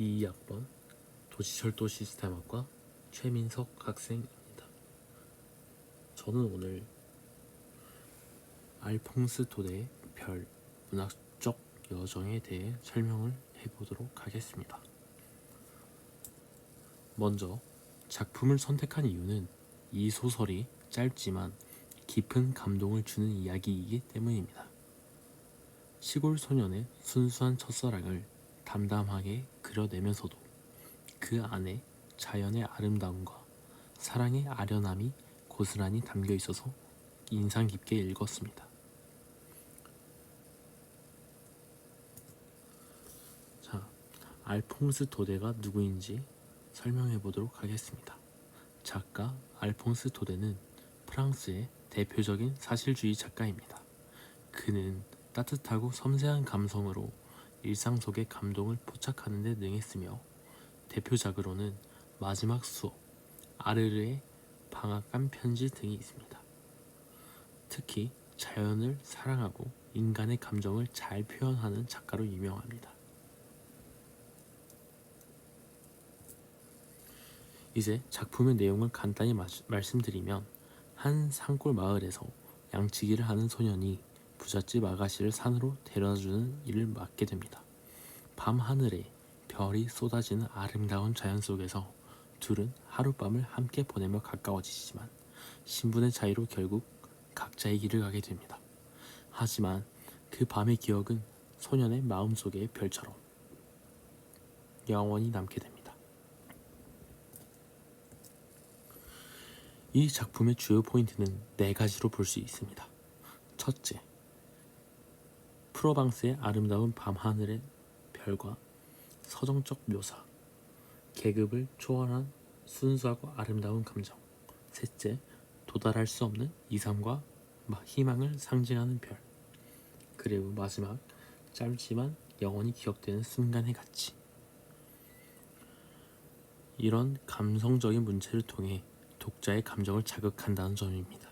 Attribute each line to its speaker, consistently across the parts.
Speaker 1: 2학번 도시철도 시스템학과 최민석 학생입니다. 저는 오늘 알퐁스 도대의 별 문학적 여정에 대해 설명을 해보도록 하겠습니다. 먼저 작품을 선택한 이유는 이 소설이 짧지만 깊은 감동을 주는 이야기이기 때문입니다. 시골 소년의 순수한 첫사랑을 담담하게 그려내면서도 그 안에 자연의 아름다움과 사랑의 아련함이 고스란히 담겨 있어서 인상 깊게 읽었습니다. 자, 알퐁스 도데가 누구인지 설명해 보도록 하겠습니다. 작가 알퐁스 도데는 프랑스의 대표적인 사실주의 작가입니다. 그는 따뜻하고 섬세한 감성으로 일상 속의 감동을 포착하는 데 능했으며 대표작으로는 마지막 수업, 아르르의 방앗간 편지 등이 있습니다. 특히 자연을 사랑하고 인간의 감정을 잘 표현하는 작가로 유명합니다. 이제 작품의 내용을 간단히 마- 말씀드리면 한 산골 마을에서 양치기를 하는 소년이 부잣집 아가씨를 산으로 데려다주는 일을 맡게 됩니다. 밤 하늘에 별이 쏟아지는 아름다운 자연 속에서 둘은 하룻밤을 함께 보내며 가까워지지만 신분의 차이로 결국 각자의 길을 가게 됩니다. 하지만 그 밤의 기억은 소년의 마음속의 별처럼 영원히 남게 됩니다. 이 작품의 주요 포인트는 네 가지로 볼 수 있습니다. 첫째, 프로방스의 아름다운 밤하늘의 별과 서정적 묘사, 계급을 초월한 순수하고 아름다운 감정. 셋째, 도달할 수 없는 이상과 마- 희망을 상징하는 별. 그리고 마지막, 짧지만 영원히 기억되는 순간의 가치. 이런 감성적인 문체를 통해 독자의 감정을 자극한다는 점입니다.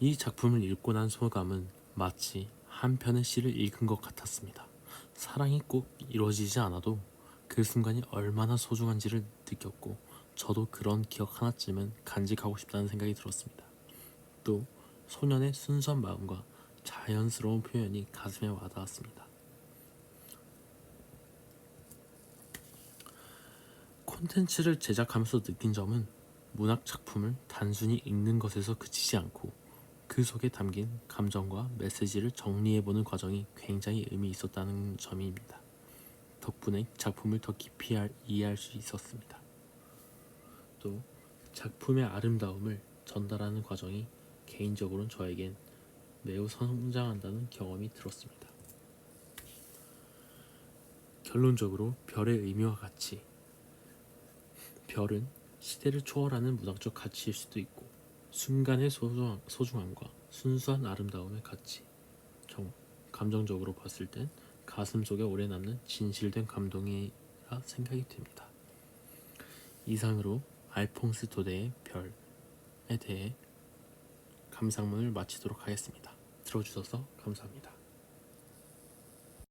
Speaker 1: 이 작품을 읽고 난 소감은 마치 한 편의 시를 읽은 것 같았습니다. 사랑이 꼭 이루어지지 않아도 그 순간이 얼마나 소중한지를 느꼈고 저도 그런 기억 하나쯤은 간직하고 싶다는 생각이 들었습니다. 또 소년의 순수한 마음과 자연스러운 표현이 가슴에 와닿았습니다. 콘텐츠를 제작하면서 느낀 점은 문학 작품을 단순히 읽는 것에서 그치지 않고 그 속에 담긴 감정과 메시지를 정리해보는 과정이 굉장히 의미 있었다는 점입니다. 덕분에 작품을 더 깊이 알- 이해할 수 있었습니다. 또 작품의 아름다움을 전달하는 과정이 개인적으로는 저에겐 매우 성장한다는 경험이 들었습니다. 결론적으로 별의 의미와 가치 별은 시대를 초월하는 문학적 가치일 수도 있고 순간의 소중함, 소중함과 순수한 아름다움의 가치 정, 감정적으로 봤을 땐 가슴 속에 오래 남는 진실된 감동이라 생각이 됩니다. 이상으로 알퐁스 도데의 별에 대해 감상문을 마치도록 하겠습니다. 들어주셔서 감사합니다.